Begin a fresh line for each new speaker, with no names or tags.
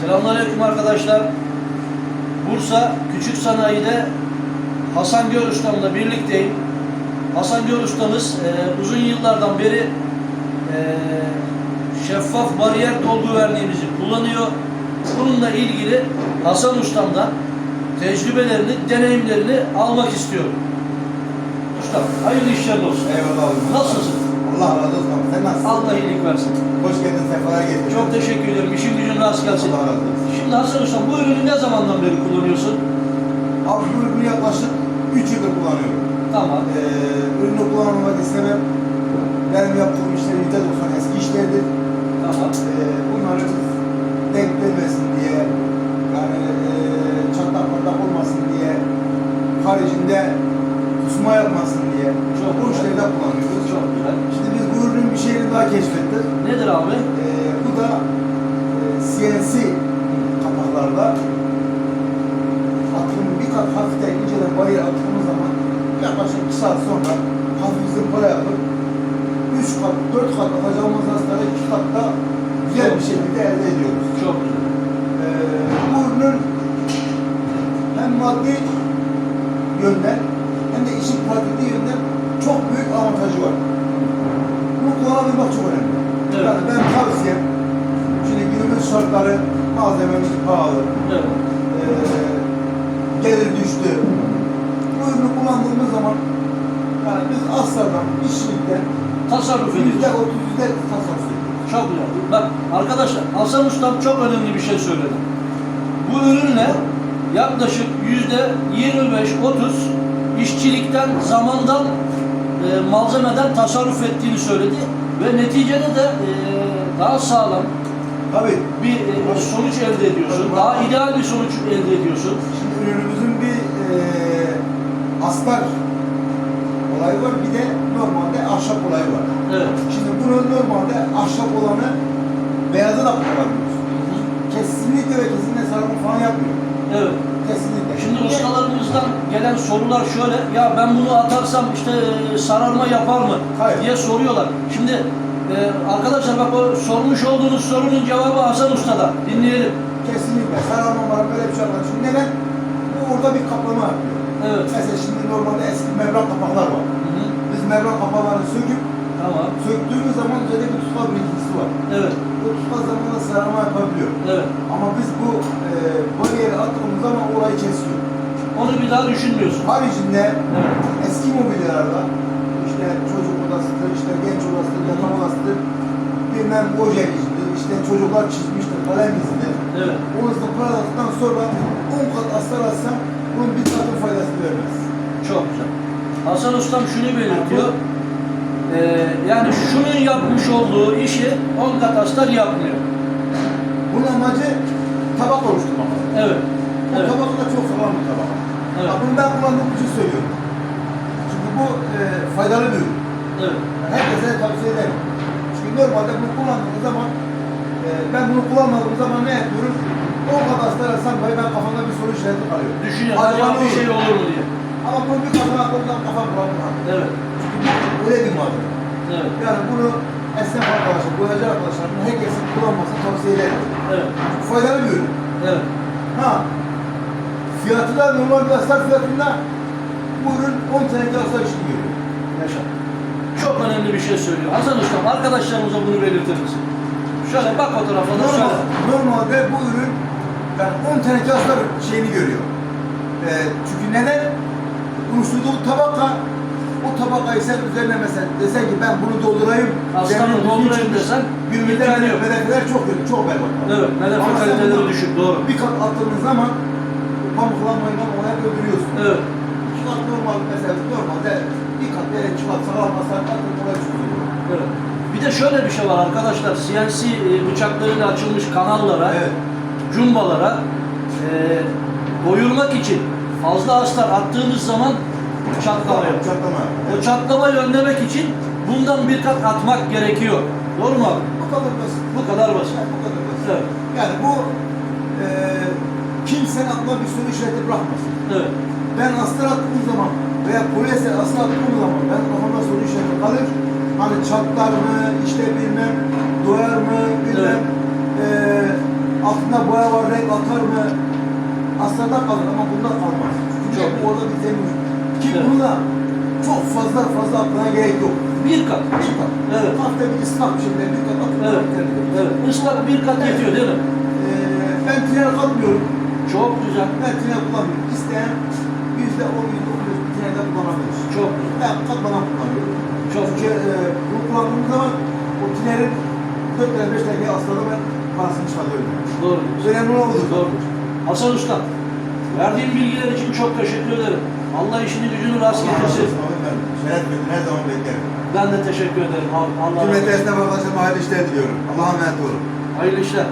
Selamünaleyküm arkadaşlar. Bursa Küçük Sanayi'de Hasan Gör Ustam'la birlikteyim. Hasan Gör Ustamız e, uzun yıllardan beri e, şeffaf bariyer dolgu verniğimizi kullanıyor. Bununla ilgili Hasan Ustam'dan tecrübelerini, deneyimlerini almak istiyorum. Ustam, hayırlı işler olsun.
Eyvallah.
Nasılsın?
Allah razı olsun. abi. Sen nasılsın?
Allah iyilik versin.
Hoş geldin, sefalar getirdin.
Çok teşekkür ederim. İşin gücün rast gelsin.
Allah razı olsun.
Şimdi Hasan Ustam bu ürünü ne zamandan beri kullanıyorsun?
Abi bu ürünü yaklaşık 3 yıldır kullanıyorum.
Tamam.
Ee, ürünü kullanmamak istemem. Benim yaptığım işler %90 eski işlerdir.
Tamam.
Ee, bunları denk gelmesin diye, yani e, çatlak patlak olmasın diye, haricinde kusma yapmasın diye
Çok
bu
güzel.
işlerde kullanıyoruz.
Çok güzel.
Şimdi biz bu daha keşfettik.
Nedir abi?
Ee, bu da e, CNC kapaklarda atımı bir kat hafiften inceden bayır attığımız zaman yaklaşık 2 saat sonra hafif zımpara yapıp 3 kat, 4 kat atacağımız hastaları 2 katta güzel bir şekilde elde ediyoruz.
Çok güzel.
Ee, bu ürünün hem maddi yönden hem de işin pratikliği yönden çok büyük avantajı var. Kullanabilmek çok önemli.
Evet.
Yani ben tavsiyem, şimdi günümüz şartları malzememiz pahalı,
Evet.
ee, gelir düştü. Bu ürünü kullandığımız zaman yani biz aslardan, işçilikten
Tasarruf
yüzde
ediyorsun.
otuz, yüzde tasarruf ediyoruz.
Çok güzel. Bak arkadaşlar Hasan Ustam çok önemli bir şey söyledi. Bu ürünle yaklaşık yüzde 25-30 işçilikten, zamandan, e, malzemeden tasarruf ettiğini söyledi. Ve neticede de e, daha sağlam
Tabii.
bir e, sonuç elde ediyorsun. Daha ideal bir sonuç elde ediyorsun.
Şimdi ürünümüzün bir eee astar olayı var, bir de normalde ahşap olayı var.
Evet.
Şimdi bunun normalde ahşap olanı beyaza da kullanıyoruz. Kesinlikle ve kesinlikle sarımı falan yapmıyor.
Evet.
Kesinlikle.
Şimdi ustalarımızdan gelen sorular şöyle, ya ben bunu atarsam işte e, sararma yapar mı
Hayır.
diye soruyorlar. Şimdi e, arkadaşlar bak o sormuş olduğunuz sorunun cevabı Hasan Usta'da. Dinleyelim.
Kesinlikle. Sararma var, böyle bir şey var. Çünkü neden? Bu orada bir kaplama yapıyor.
Evet.
Mesela şimdi normalde eski mevrak kapaklar var.
Hı hı.
Biz mevrak kapaklarını söküp
Tamam.
söktüğümüz zaman üzerinde bir tutkal birikintisi var.
Evet.
O tutkal zamanında sararma yapabiliyor.
Evet.
Ama biz bu e, bariyeri attığımız zaman olayı kesiyor.
Onu bir daha düşünmüyorsun.
Haricinde
Evet.
eski mobilyalarda işte çocuk odasıdır, işte genç odasıdır, yatak odasıdır, bilmem oje izidir, işte çocuklar çizmiştir, kalem izidir.
Evet.
O hızlı paraladıktan sonra 10 kat astar atsam bunun bir katın faydasını vermez.
Çok güzel. Hasan Ustam şunu belirtiyor. E, yani şunun yapmış olduğu işi 10 kat astar yapmıyor.
Bunun amacı tabak oluşturmak.
Evet.
Bu
Evet.
tabak da çok sağlam bir tabak.
Evet.
Bunu ben kullandığım için söylüyorum. Çünkü bu e, faydalı bir ürün.
Evet.
Yani herkese tavsiye ederim. Çünkü normalde bunu kullandığım zaman e, ben bunu kullanmadığım zaman ne yapıyorum? O kadar astarasam ben kafamda bir soru işareti kalıyor.
Düşünüyor.
Acaba
bir şey
olur?
mu diye.
Ama bunu bir kafama koydum kafam bulanmıyor.
Evet.
Öyle bir malzeme.
Evet.
Yani bunu esnaf arkadaşlar, boyacı arkadaşlar, herkesin kullanmasını tavsiye ederim.
Evet.
Faydalı bir ürün.
Evet.
Ha, fiyatı da normal bir astar fiyatında bu ürün 10 senelik astar işini görüyor.
Yaşa. Çok önemli bir şey söylüyor. Hasan Ustam arkadaşlarımıza bunu belirtir misin? Şöyle bak fotoğrafına
Normal,
şöyle.
normalde bu ürün yani 10 teneke astar şeyini görüyor. Ee, çünkü neden? Oluşturduğu tabaka o tabakayı sen üzerine mesela desen ki ben bunu doldurayım.
Aslanım
zemini
doldurayım desen, imkanı yok.
medefeler çok kötü, çok berbat.
Evet. Medefe kaliteleri düşük. Doğru.
Bir kat attığınız zaman pamuklanmayla olaya öldürüyorsun.
Evet.
İki kat normal mesela normalde bir kat veya iki kat sağlam hasar atın olay çözülüyor.
Evet. Bir de şöyle bir şey var arkadaşlar. CNC e, bıçaklarıyla açılmış kanallara,
Evet.
cumbalara e, doyurmak için fazla astar attığımız zaman çatlama yok.
Çatlama.
O çatlamayı önlemek için bundan bir kat atmak gerekiyor. Doğru mu abi?
Bu kadar basit.
Bu kadar basit.
Yani bu kadar basit.
Evet.
Yani bu e, kimsenin aklına bir soru işareti bırakmasın.
Evet.
Ben astar attığım zaman veya polyester astar attığım zaman ben kafamda soru işareti kalır. Hani çatlar mı, işte bilmem, doyar mı, bilmem. E, altında boya var, renk atar mı? Aslında kalır ama bunda kalmaz. Çünkü
Çok.
orada bir temiz. Ki
Evet.
bunu da çok fazla fazla atmaya gerek yok.
Bir kat.
Bir kat.
Evet.
Hafta bir ıslak bir şeyden bir kat atıp
Evet. Evet. Islak bir kat yetiyor değil mi?
Ee, ben tünel katmıyorum.
Çok güzel.
Ben tünel kullanmıyorum. İsteyen yüzde on, yüzde on beş bir tünelde kullanabilir.
Çok güzel.
Ben katmadan kullanıyorum.
Çok
Çünkü e, bunu kullandığım zaman o tünelin 4 tane 5 tane aslında ben parasını çıkarıyorum.
Doğru.
Önemli budur.
Doğru. Hasan Usta, verdiğin bilgiler için çok teşekkür ederim. Allah işini gücünü rast getirsin.
Her zaman beklerim.
Ben de teşekkür ederim. Allah
Cümlete esnaf arkadaşlarıma hayırlı işler diliyorum. Allah'a emanet olun.
Hayırlı işler.